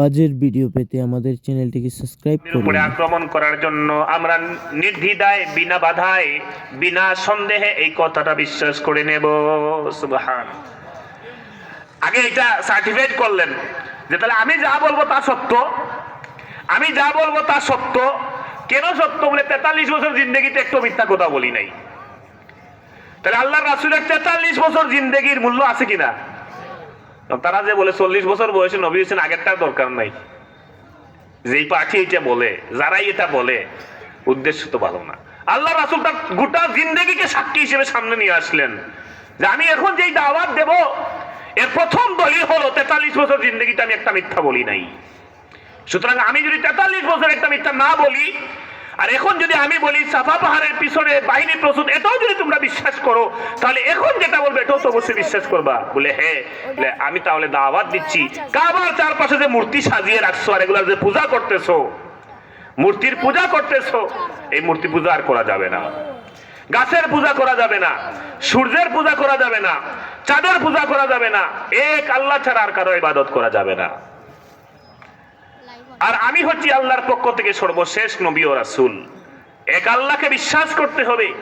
বাজের ভিডিও পেতে আমাদের চ্যানেলটিকে সাবস্ক্রাইব করুন উপরে আক্রমণ করার জন্য আমরা নির্দ্বিধায় বিনা বাধায় বিনা সন্দেহে এই কথাটা বিশ্বাস করে নেব। সুবহান। আগে এটা সার্টিফাইড করলেন যে তাহলে আমি যা বলব তা সত্য। আমি যা বলব তা সত্য। কেন সত্য বলে তেতাল্লিশ বছর জিন্দগিতে একটু মিথ্যা কথা বলি নাই? তাহলে আল্লাহ রাসুলের তেতাল্লিশ বছর জিন্দগির মূল্য আছে কিনা? তারা যে বলে চল্লিশ বছর বয়সে নবী হোসেন আগেরটার দরকার নাই। যেই পার্টি এটা বলে, যারাই এটা বলে, উদ্দেশ্য তো ভালো না। আল্লাহ রাসুল তার গোটা জিন্দগিকে সাক্ষী হিসেবে সামনে নিয়ে আসলেন যে আমি এখন যেই দাওয়াত দেব, এর প্রথম দলিল হলো তেতাল্লিশ বছর জিন্দগিতে আমি একটা মিথ্যা বলি নাই। সুতরাং আমি যদি তেতাল্লিশ বছর একটা মিথ্যা না বলি আর এখন যদি আমি বলি সাফা পাহাড়ের পিছনে বাহিনী প্রস্তুত, এটাও যদি তোমরা বিশ্বাস করো, তাহলে এখন যেটা বলবে এটাও তো অবশ্যই বিশ্বাস করবা। বলে হ্যাঁ আমি তাহলে দাওয়াত দিচ্ছি। কাবার চারপাশে যে মূর্তি সাজিয়ে রাখছো আর এগুলা যে পূজা করতেছো, মূর্তির পূজা করতেছো, এই মূর্তি পূজা আর করা যাবে না। গাছের পূজা করা যাবে না, সূর্যের পূজা করা যাবে না, চাঁদের পূজা করা যাবে না, এক আল্লাহ ছাড়া আর কারও ইবাদত করা যাবে না। আর আমি হচ্ছি আল্লাহর পক্ষ থেকে সর্বশেষ নবী ও রাসুল। এক আল্লাহকে বিশ্বাস করতে হবে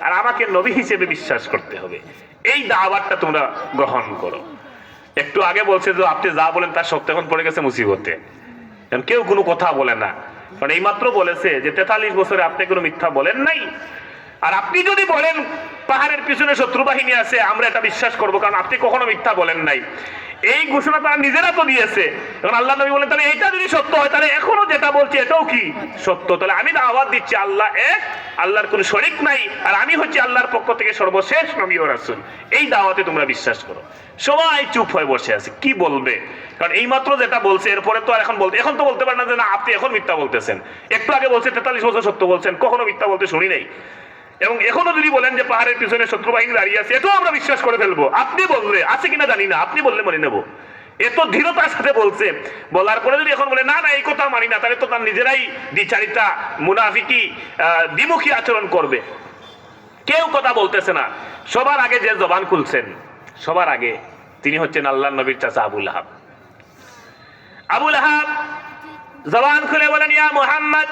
আর আমাকে নবী হিসেবে বিশ্বাস করতে হবে। এই দাওয়াতটা তোমরা গ্রহণ করো। একটু আগে বলছে যে আপনি যা বলেন তার সত্য এখন পড়ে গেছে মুসিবতে। কেউ কোনো কথা বলে না। কারণ এইমাত্র বলেছে যে তেতাল্লিশ বছরে আপনি কোনো মিথ্যা বলেন নাই। আর আপনি যদি বলেন পাহাড়ের পিছনে শত্রু বাহিনী আছে, আমরা এটা বিশ্বাস করব, কারণ আপনি কখনো মিথ্যা বলেন নাই। এই ঘোষণা তারা নিজেরা তো দিয়েছে। এখন আল্লাহ নবী বলেন তাহলে এইটা যদি সত্য হয়, তাহলে এখনও যেটা বলছি, এটাও কি? সত্য। তাহলে আমি দাওয়াত দিচ্ছি, আল্লাহ এক, আল্লাহর কোনো শরিক নাই, আর আমি হচ্ছি আল্লাহর পক্ষ থেকে সর্বশেষ নবী ও রাসূল। এই দাওয়াতে তোমরা বিশ্বাস করো। সবাই চুপ হয়ে বসে আছে, কি বলবে? কারণ এই মাত্র যেটা বলছে, এরপরে তো আর এখন বলতে, এখন তো বলতে পারেন না যে, না, আপনি এখন মিথ্যা বলতেছেন। একটু আগে বলছে, তেতাল্লিশ বছর সত্য বলছেন, কখনো মিথ্যা বলতে শুনি নাই। এবং এখনও যদি বলেন যে পাহাড়ের পিছনে শত্রু বাহিনী দাঁড়িয়ে আছে এটাও আমরা বিশ্বাস করে ফেলব। আপনি বললে, আছে কিনা জানি না, আপনি বললে মনে নেব। এত দৃঢ়তার সাথে বলছে। বলার পরে যদি এখন বলে, না না, এই কথা মানি না, তাহলে তো তার নিজেরাই দ্বিচারিতা, মুনাফিকি দ্বিমুখী আচরণ করবে। কেউ কথা বলতেছে না। সবার আগে যে জবান খুলছেন, সবার আগে তিনি হচ্ছেন আল্লাহ নবীর চাচা আবুল আহাব। আবুল আহাব জবান খুলে বলেন, ইয়া মুহাম্মদ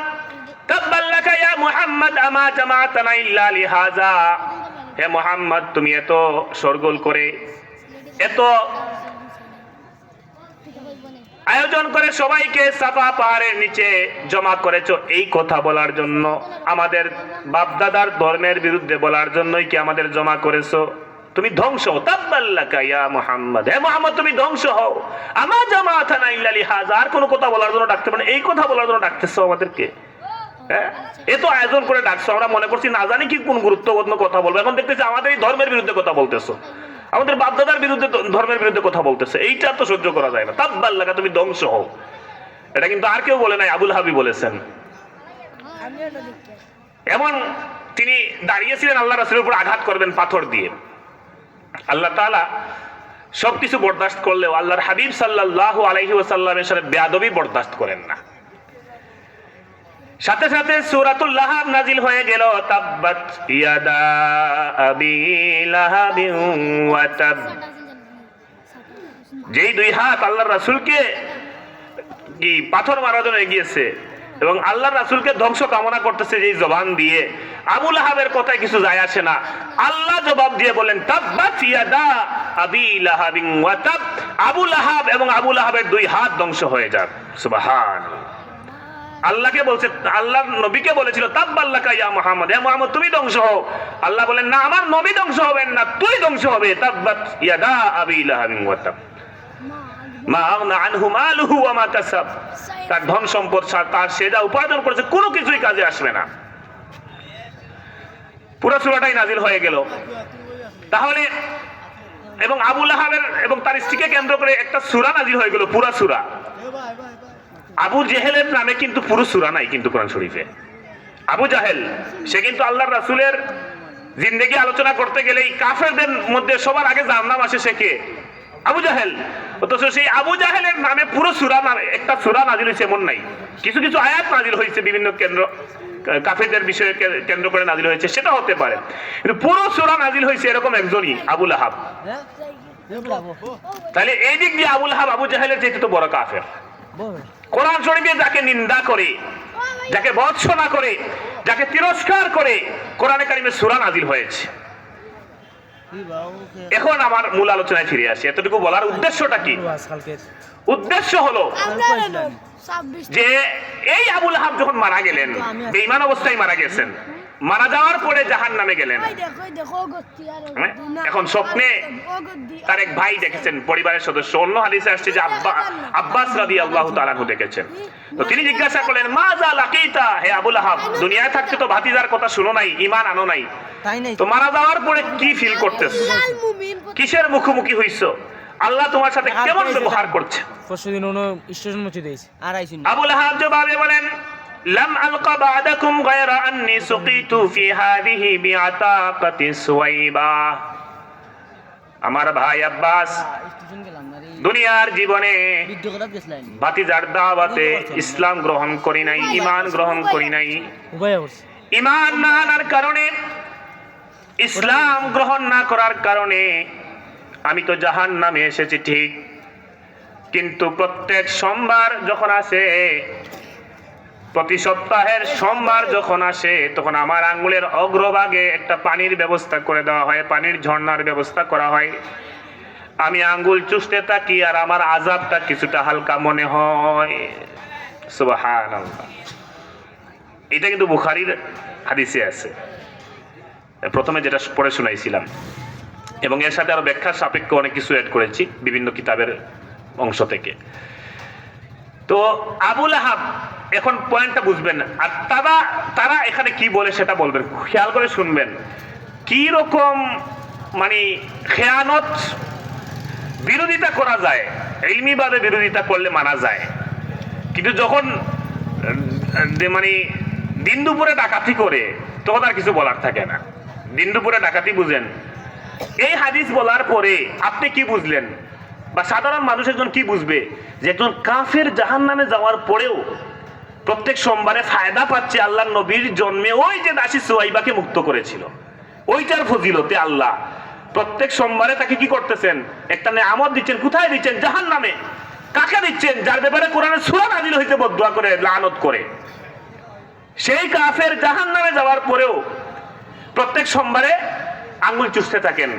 তুমি এত শোরগোল করে, এত আয়োজন করে সবাইকে সাফা পাহাড়ের নিচে জমা করেছ, এই কথা বলার জন্য, আমাদের বাপদাদার ধর্মের বিরুদ্ধে বলার জন্যই কি আমাদের জমা করেছ? তুমি ধ্বংস মুহাম্মদ। হে মুহাম্মদ, তুমি ধ্বংস হও। আমার জামাতা না ইল্লা লিহাজা আর কোনো কথা বলার জন্য ডাকতে পারে এই কথা বলার জন্য ডাকতেছো আমাদেরকে। হ্যাঁ? এ তো আয়োজন করে ডাকছো, আমরা মনে করছি না জানি কি কোন গুরুত্বপূর্ণ কথা বলব। এখন দেখতেছি আমাদের এই ধর্মের বিরুদ্ধে কথা বলতেছো। আমাদের বিরুদ্ধে ধর্মের বিরুদ্ধে কথা বলতেছে। এইটা তো সহ্য করা যায় না। তুমি ধ্বংস হও। এটা কিন্তু আর কেউ বলে নাই, আবুল হাবি বলেছেন। এমন তিনি দাঁড়িয়েছিলেন আল্লাহ রাসুলের উপর আঘাত করবেন পাথর দিয়ে। আল্লাহ তাআলা সবকিছু বরদাস্ত করলেও আল্লাহর হাবিব আলাইহি ওয়াসাল্লামের সাথে বেয়াদবি বরদাস্ত করেন না। সাথে সাথে সূরাতুল লাহাব নাজিল হয়ে গেল। তাব্বাত ইয়াদা আবি লাহাবিন ওয়া তাব। যেই দুই হাত আল্লাহর রাসূলকে কি পাথর মারার জন্য এগিয়েছে এবং আল্লাহর রাসূলকে ধ্বংস কামনা করতেছে যেই জবান দিয়ে, আবু লাহাবের কথায় কিছু যায় আসে না। আল্লাহ জবাব দিয়ে বলেন তাব্বাত ইয়াদা আবি লাহাবিন ওয়া তাব। আবু লাহাব এবং আবু লাহাবের দুই হাত ধ্বংস হয়ে যাক। সুবহানাল্লাহ। আল্লাহকে বলছে আল্লাহ নবীকে বলেছিল, তাব্বাল্লাকা ইয়া মুহাম্মদ হে মুহাম্মদ, তুমি ধ্বংস হও। আল্লাহ বলেন, না, আমার নবী ধ্বংস হবেন না, তুই ধ্বংস হবে। তাব্বাত ইয়াদা আবি লাহাবিন ওয়া মা আগনা আনহু মালুহু ওয়া মা কাসাব। তার ধন সম্পদ তার সে যা উপার্জন করেছে, কোনো কিছুই কাজে আসবে না। পুরো সূরাটাই নাজিল হয়ে গেল। তাহলে, এবং আবু লাহাবের এবং তার স্ত্রীকে কেন্দ্র করে একটা সূরা নাজিল হয়ে গেল, পুরা সূরা। আবু জেহেলের নামে কিন্তু পুরো সুরা নাই কিন্তু কোরআন শরীফে। আবু জাহেল সে কিন্তু আল্লাহ রাসুলের জিন্দেগি আলোচনা করতে গেলে এই কাফেরদের মধ্যে সবার আগে যার নাম আসে সে কে? আবু জাহেল। অথচ সেই আবু জাহেলের নামে পুরো সুরা নামে একটা সুরা নাজিল হয়েছে এমন নাই। কিছু কিছু আয়াত নাজিল হয়েছে বিভিন্ন কেন্দ্র কাফেরদের বিষয়ে কেন্দ্র করে নাজিল হয়েছে সেটা হতে পারে। কিন্তু পুরো সুরা নাজিল হয়েছে এরকম একজনই আবুল আহাব তাহলে এই দিক দিয়ে আবুল আহাব আবু জাহেলের চাইতে তো বড় কাফের। কোরআন শরীফে যাকে নিন্দা করে, যাকে বৎসনা করে, যাকে তিরস্কার করে, কোরআনে কারিমে সুরা নাজিল হয়েছে। এখন আমার মূল আলোচনায় ফিরে আসি। এতটুকু বলার উদ্দেশ্যটা কি? উদ্দেশ্য হলো যে এই আবুল আহাব যখন মারা গেলেন, বেঈমান অবস্থায় মারা গেছেন মারা যাওয়ার পরে জাহান নামে গেলেন হ্যাঁ? এখন স্বপ্নে তার এক ভাই দেখেছেন পরিবারের সদস্য অন্য হাদিসে আসছে যে আব্বা আব্বাস রাদি আল্লাহ তালাহু দেখেছেন। তো তিনি জিজ্ঞাসা করলেন মা যা লাকিতা হে আবুল আহাব দুনিয়ায় থাকতে তো ভাতিজার কথা শুনো নাই ইমান আনো নাই। তো মারা যাওয়ার পরে কি ফিল করতেছ? কিসের মুখোমুখি হইছো? আল্লাহ তোমার সাথে কেমন ব্যবহার করছে? পরশু দিন উনি স্টেশন মুছে দিয়েছে আর আইসুন আবুল আহাব জবাবে বলেন لم ألق بعدكم غير أني سقيت في هذه بعتاقة سويبة আমার ভাই আব্বাস স্টেশন গেলাম না দুনিয়ার জীবনে ভিডিও কথা গেছিলাম ভাতিজার দাওয়াতে ইসলাম গ্রহণ করি নাই ইমান গ্রহণ করি নাই উভয় করছে ইমান না আনার কারণে ইসলাম গ্রহণ না করার কারণে আমি তো জাহান নামে এসেছি ঠিক কিন্তু প্রত্যেক সোমবার যখন আসে প্রতি সপ্তাহের সোমবার যখন আসে, তখন আমার আঙ্গুলের অগ্রভাগে একটা পানির ব্যবস্থা করে দেওয়া হয়, পানির ঝর্ণার ব্যবস্থা করা হয়। আমি আঙ্গুল চুষতে থাকি আর আমার আজাবটা কিছুটা হালকা মনে হয়। সুবহানাল্লাহ। এটা কিন্তু বুখারির হাদিসে আছে। প্রথমে যেটা পড়ে শোনাইছিলাম। এবং এর সাথে আরও ব্যাখ্যার সাপেক্ষে অনেক কিছু অ্যাড করেছি বিভিন্ন কিতাবের অংশ থেকে। তো আবুল আহাব এখন পয়েন্টটা বুঝবেন আর তারা তারা এখানে কি বলে সেটা বলবেন, খেয়াল করে শুনবেন। কি রকম মানে খেয়ানত বিরোধিতা করা যায় ইলমিভাবে বিরোধিতা করলে মানা যায়। কিন্তু যখন মানে দিন দুপুরে ডাকাতি করে, তখন আর কিছু বলার থাকে না। দিন দুপুরে ডাকাতি বুঝেন। এই হাদিস বলার পরে আপনি কি বুঝলেন? বা সাধারণ মানুষ একজন কি বুঝবে? যে একজন কাফের জাহান নামে যাওয়ার পরেও প্রত্যেক সোমবারে ফায়দা পাচ্ছে আল্লাহ নবীর জন্মে ওই যে দাসী সোয়াইবাকে মুক্ত করেছিল। ওইটার ফজিলতে আল্লাহ প্রত্যেক সোমবারে তাকে কি করতেছেন? একটা নেয়ামত দিচ্ছেন, কোথায় দিচ্ছেন? জাহান নামে কাকে দিচ্ছেন? যার ব্যাপারে কোরআনে সুরা নাজিল হইতে বদুয়া করে, লানত করে। সেই কাফের জাহান নামে যাওয়ার পরেও প্রত্যেক সোমবারে আঙ্গুল চুষতে থাকেন।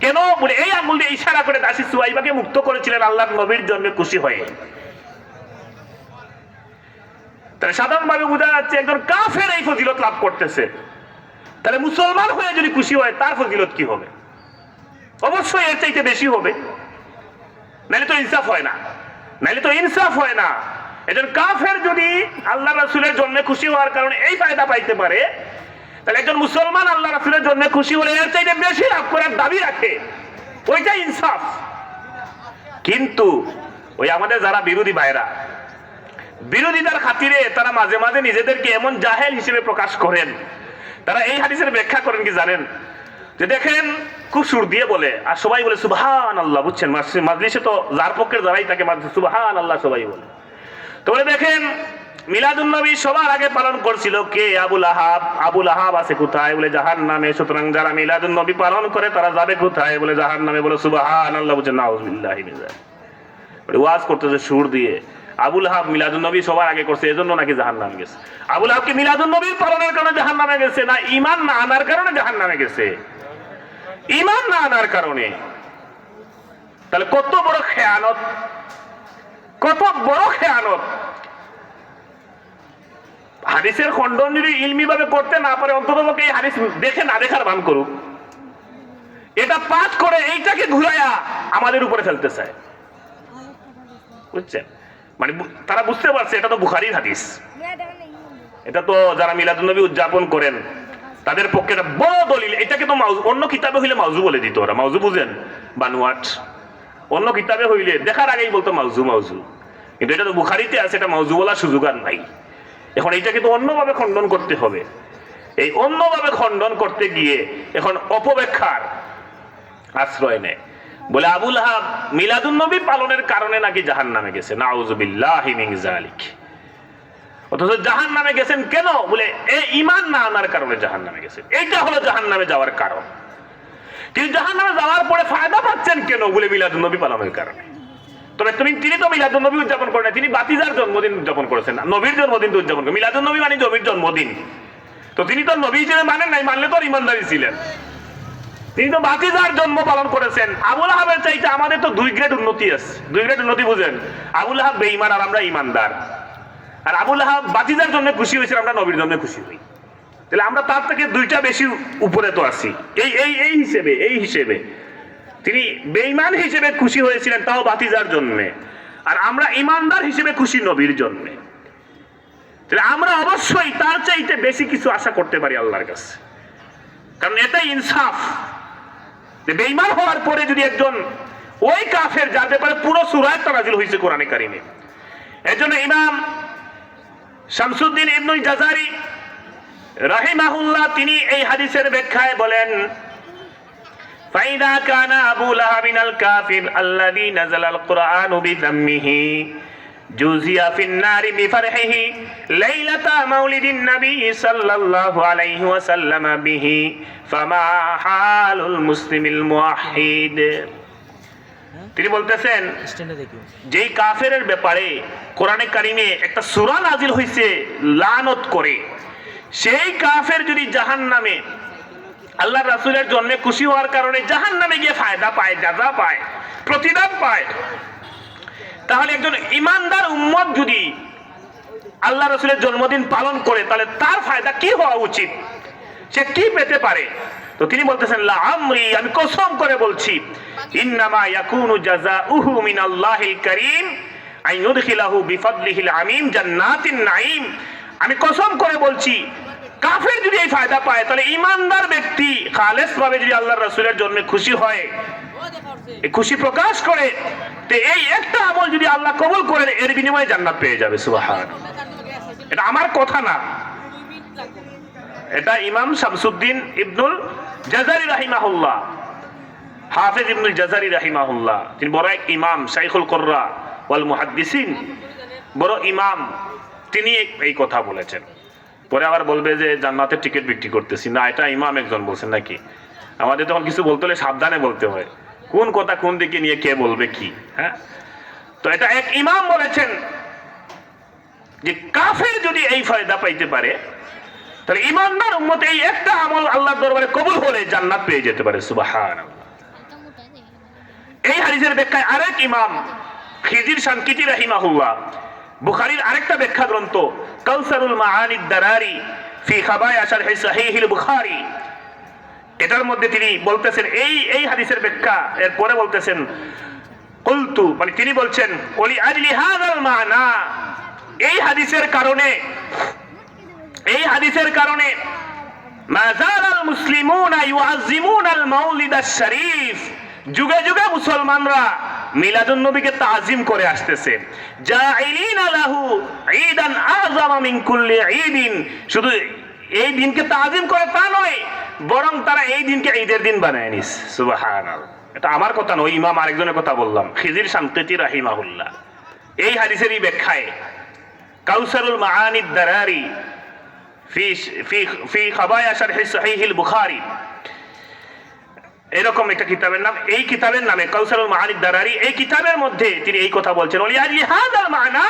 কেন? বলে এই আঙ্গুল দিয়ে ইশারা করে দাসী সুয়াইবাকে মুক্ত করেছিলেন আল্লাহ নবীর জন্মে খুশি হয়ে। তাহলে সাধারণভাবে বোঝা যাচ্ছে একজন কাফের এই ফজিলত লাভ করতেছে। তাহলে মুসলমান হয়ে যদি খুশি হয়, তার ফজিলত কি হবে? অবশ্যই এর চাইতে বেশি হবে। নাহলে তো ইনসাফ হয় না। নাহলে তো ইনসাফ হয় না। একজন কাফের যদি আল্লাহ রাসুলের জন্মে খুশি হওয়ার কারণে এই ফায়দা পাইতে পারে, তাহলে একজন মুসলমান আল্লাহ রাসুলের জন্মে খুশি হলে এর চাইতে বেশি লাভ করার দাবি রাখে। ওইটাই ইনসাফ। কিন্তু ওই আমাদের যারা বিরোধী ভাইরা বিরোধিতার খাতিরে তারা মাঝে মাঝে নিজেদেরকে এমন জাহেল হিসেবে প্রকাশ করেন। তারা এই হাদিসের ব্যাখ্যা করেন কি জানেন? যে দেখেন খুব সুর দিয়ে বলে, আর সবাই বলে সুবহান আল্লাহ বুঝছেন মাজলিসে তো যার পক্ষের যারাই তাকে সুবহান আল্লাহ সবাই বলে। তো বলে, দেখেন, মিলাদুন নবী সবার আগে পালন করছিল কে? আবুল আহাব আবুল আহাব আছে কোথায়? বলে জাহান নামে সুতরাং যারা মিলাদুন নবী পালন করে, তারা যাবে কোথায়? বলে জাহান নামে বলে সুবহান আল্লাহ বুঝছেন? নাউজুবিল্লাহি বলে, ওয়াজ করতেছে সুর দিয়ে। আবুল হাব মিলাদুন নবী সবার আগে করছে, এজন্য নাকি জাহান নামে গেছে। আবুল হাবকে মিলাদুন নবীর পালনের কারণে জাহান নামে গেছে, না ইমান না আনার কারণে জাহান নামে গেছে। ইমান না আনার কারণে। তাহলে কত বড় খেয়ানত, কত বড় খেয়ানত। হাদিসের খণ্ডন যদি ইলমি ভাবে করতে না পারে, অন্তত এই হাদিস দেখে না দেখার ভান করুক। এটা পাঠ করে এইটাকে ঘুরাইয়া আমাদের উপরে ফেলতে চায়। বুঝছেন? মানে তারা বুঝতে পারছে, এটা তো বুখারির হাদিস। এটা তো যারা মিলাদুন্নবী উদযাপন করেন, তাদের পক্ষে এটা বড় দলিল। এটাকে তো অন্য কিতাবে হইলে মাউজু বলে দিত ওরা। মাউজু বুঝেন? বানুয়াট। অন্য কিতাবে হইলে দেখার আগেই বলতো মাউজু মাউজু। কিন্তু এটা তো বুখারিতে আছে, এটা মাউজু বলার সুযোগ আর নাই। এখন এইটাকে তো অন্যভাবে খণ্ডন করতে হবে। এই অন্যভাবে খণ্ডন করতে গিয়ে এখন অপব্যাখ্যার আশ্রয় নেয়। বলে আবুল হাব মিলাদুন নবী পালনের কারণে নাকি জাহান নামে গেছে নাউজুবিল্লাহি অথচ জাহান নামে গেছেন কেন? বলে, এ ইমান না আনার কারণে জাহান নামে গেছে। এইটা হলো জাহান নামে যাওয়ার কারণ। কিন্তু জাহান নামে যাওয়ার পরে ফায়দা পাচ্ছেন কেন? বলে মিলাদুন নবী পালনের কারণে। তবে তুমি, তিনি তো মিলাদুল নবী উদযাপন করেন তিনি বাতিজার জন্মদিন উদযাপন করেছেন, নবীর জন্মদিন তো উদযাপন করেন। মিলাদুল নবী মানে নবীর জন্মদিন। তো তিনি তো নবী হিসেবে মানেন নাই, মানলে তো ইমানদারি ছিলেন। তিনি তো বাতিজার জন্ম পালন করেছেন। আবুল আহাবের চাইতে আমাদের তো দুই গ্রেড উন্নতি আছে। দুই গ্রেড উন্নতি বুঝেন। আবুল আহাব বেঈমান আর আমরা ইমানদার আর আবুল আহাব বাতিজার জন্য খুশি হয়েছে আমরা নবীর জন্য খুশি হই। তাহলে আমরা তার থেকে দুইটা বেশি উপরে তো আছি। এই এই এই হিসেবে এই হিসেবে। তিনি বেঈমান হিসেবে খুশি হয়েছিলেন তাও বাতিজার জন্যে। আর আমরা ইমানদার হিসেবে খুশি নবীর জন্যে। তাহলে আমরা অবশ্যই তার চাইতে বেশি কিছু আশা করতে পারি আল্লাহর কাছে। কারণ এটাই ইনসাফ। বেঈমান হওয়ার পরে যদি একজন ওই কাফের যার ব্যাপারে পুরো সুরায় তারাজিল হয়েছে কোরআনে কারিমে এর জন্য ইমাম শামসুদ্দিন ইবনুল জাজারি রাহিমাহুল্লাহ তিনি এই হাদিসের ব্যাখ্যায় বলেন فإذا كان أبو لهب الكافر الذي نزل القرآن بذمه মুসলিমিল মুয়াহিদ তিনি বলতেছেন যেই কাফের ব্যাপারে কোরআনে কারিমে একটা সূরা নাজিল হয়েছে লানত করে সেই কাফের যদি জাহান্নামে আল্লাহ রাসুলের জন্য খুশি হওয়ার কারণে জাহান্নামে গিয়ে ফায়দা পায় যাদা পায় প্রতিদান পায় তাহলে একজন ইমানদার উম্মত যদি আল্লাহ রসুলের জন্মদিন পালন করে, তাহলে তার ফায়দা কি হওয়া উচিত? সে কি পেতে পারে? তো তিনি বলতেছেন, লা আমরি, আমি কসম করে বলছি আমি কসম করে বলছি কাফের যদি এই ফায়দা পায়, তাহলে ইমানদার ব্যক্তি খালেস ভাবে যদি আল্লাহর রাসূলের জন্য খুশি হয় খুশি প্রকাশ করে এই একটা আমল যদি আল্লাহ কবুল করে, এর বিনিময়ে জান্নাত পেয়ে যাবে সুবহান এটা আমার কথা না। এটা ইমাম শামসুদ্দিন ইবনুল জাজারি রাহিমাহুল্লাহ, হাফেজ ইবনুল জাজারি রাহিমাহুল্লাহ। তিনি বড় এক ইমাম, শাইখুল কররা ওয়াল মুহাদ্দিসিন। বড় ইমাম, তিনি এই কথা বলেছেন। পরে আবার বলবে যে জান্নাতের টিকিট বিক্রি করতেছি। না, এটা ইমাম একজন বলছেন নাকি? আমাদের তখন কিছু বলতে হলে সাবধানে বলতে হয়। কোন কথা কোন দিকে নিয়ে কে বলবে কি হ্যাঁ? তো এটা এক ইমাম বলেছেন যে কাফের যদি এই ফায়দা পাইতে পারে, তাহলে ইমানদার উম্মত এই একটা আমল আল্লাহর দরবারে কবুল হলে জান্নাত পেয়ে যেতে পারে। সুবাহান এই হাদিসের ব্যাখ্যায় আরেক ইমাম খিজির শানকিতি রাহিমাহুল্লাহ বুখারীর আরেকটা ব্যাখ্যা গ্রন্থ, কাউসারুল মাআনিদ দারারি ফি খাবায়া শারহি সাহিহিল বুখারী। এটার মধ্যে তিনি বলতেছেন, এই এই হাদিসের ব্যাখ্যা, এরপরে বলতেছেন, কুলতু মানে তিনি বলছেন, ওলি আজলি হাযাল মানা। এই হাদিসের কারণে, এই হাদিসের কারণে মাজালাল মুসলিমুনা ইউআযিমুনাল মাউলিদাশ শরীফ। যুগে যুগে মুসলমানরা মিলাদুন নবীকে তাজিম করে আসতেছে। জাইলিনা লাহু ঈদান আযামা মিন কুল্লি শুধু এই দিনকে তাজিম করে তা নয়, বরং তারা এই দিনকে ঈদের দিন বানায় নিস। সুবহানাল্লাহ। এটা আমার কথা নয় ইমাম আরেকজনের কথা বললাম। খিজির শান্তিতি রাহিমাহুল্লাহ। এই হাদিসেরই ব্যাখ্যায়, কাউসারুল মাআনিদ দারারি ফি ফি ফি খাবায়া শারহি সহিহিল বুখারী এরকম একটা কিতাবের নাম, এই কিতাবের নামে কাউসারুল মাআনিদ দারারি, এই কিতাবের মধ্যে তিনি এই কথা বলছেন। মানা,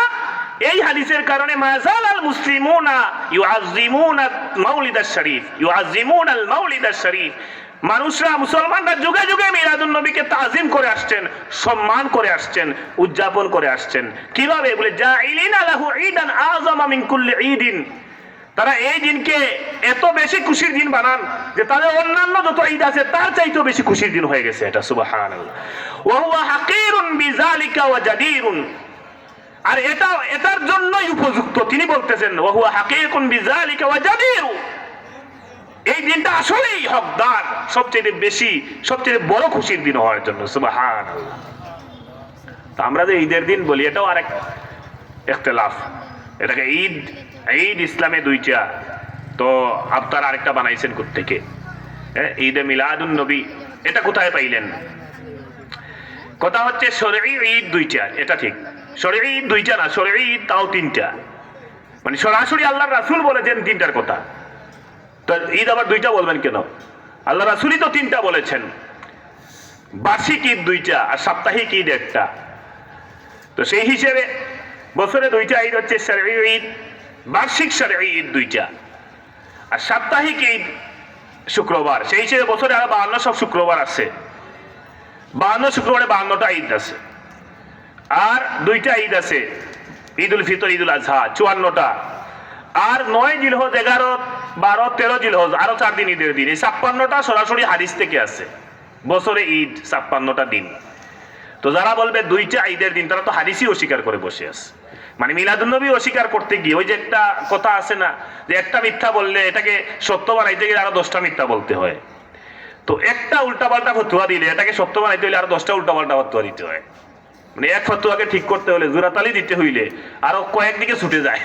এই হাদিসের কারণে মাজাল আল মুসলিমুনা ইউআযিমুনা মাউলিদাশ শরীফ ইউআযিমুনা আল মাউলিদাশ শরীফ। মানুষরা, মুসলমানরা যুগে যুগে মিলাদুন নবীকে তাজিম করে আসছেন, সম্মান করে আসছেন, উদযাপন করে আসছেন। কীভাবে? বলে যা জাইলিনা লাহু ঈদান আযমা মিন কুল্লি ঈদিন। তারা এই দিনকে এত বেশি খুশির দিন বানান যে তাদের অন্যান্য যত ঈদ আছে, তার চাইতেও বেশি খুশির দিন হয়ে গেছে এটা ওয়া আর এটা, এটার জন্যই উপযুক্ত। তিনি বলতেছেন ওয়া হুয়া হাকিকুন বিযালিকা ওয়া জাদিরু এই দিনটা আসলেই হকদার, সবচেয়ে বেশি, সবচেয়ে বড় খুশির দিন হওয়ার জন্য, সুবহানাল্লাহ। তা আমরা যে ঈদের দিন বলি, এটাও আরেক ইখতিলাফ। এটাকে ঈদ ঈদ ইসলামে দুইটা। তো আপনার আরেকটা বানাইছেন থেকে ঈদে মিলাদুন নবী। এটা কোথায় পাইলেন? কথা হচ্ছে শরী ঈদ দুইটা, এটা ঠিক। শরী ঈদ দুইটা না শরী ঈদ তাও তিনটা। মানে সরাসরি আল্লাহ রাসূল বলেছেন তিনটার কথা। তো ঈদ আবার দুইটা বলবেন কেন? আল্লাহ রাসূলই তো তিনটা বলেছেন। বার্ষিক ঈদ দুইটা আর সাপ্তাহিক ঈদ একটা। তো সেই হিসেবে বছরে দুইটা ঈদ হচ্ছে ঈদ, বার্ষিক শারঈ ঈদ দুইটা। আর সাপ্তাহিক ঈদ শুক্রবার, সেই হিসেবে বছরে আরও বাহান্ন, সব শুক্রবার আছে। বাহান্ন, শুক্রবারে বাহান্নটা ঈদ আছে। আর দুইটা ঈদ আছে ঈদ উল ফিতর ঈদ উল আজহা চুয়ান্নটা। আর নয় জিলহজ, এগারো, বারো, তেরো জিলহজ, আরও চার দিন ঈদের দিন। এই ছাপ্পান্নটা সরাসরি হাদিস থেকে আছে। বছরে ঈদ ছাপ্পান্নটা দিন। তো যারা বলবে দুইটা ঈদের দিন, তারা তো হাদিসই অস্বীকার করে বসে আছে। মানে মিলাদুন্নবী অস্বীকার করতে গিয়ে, ওই যে একটা কথা আছে না, যে একটা মিথ্যা বললে এটাকে সত্য বানাইতে গেলে আরও দশটা মিথ্যা বলতে হয়। তো একটা উল্টাপাল্টা ফতুয়া দিলে এটাকে সত্য বানাইতে হলে আরও দশটা উল্টাপাল্টা ফতুয়া দিতে হয়। মানে এক ফতুয়াকে ঠিক করতে হলে জোরাতালি দিতে হইলে আরও কয়েকদিকে ছুটে যায়।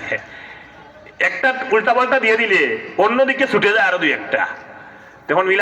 একটা উল্টাপাল্টা দিয়ে দিলে অন্যদিকে ছুটে যায় আরও দুই একটা। তখন মিলা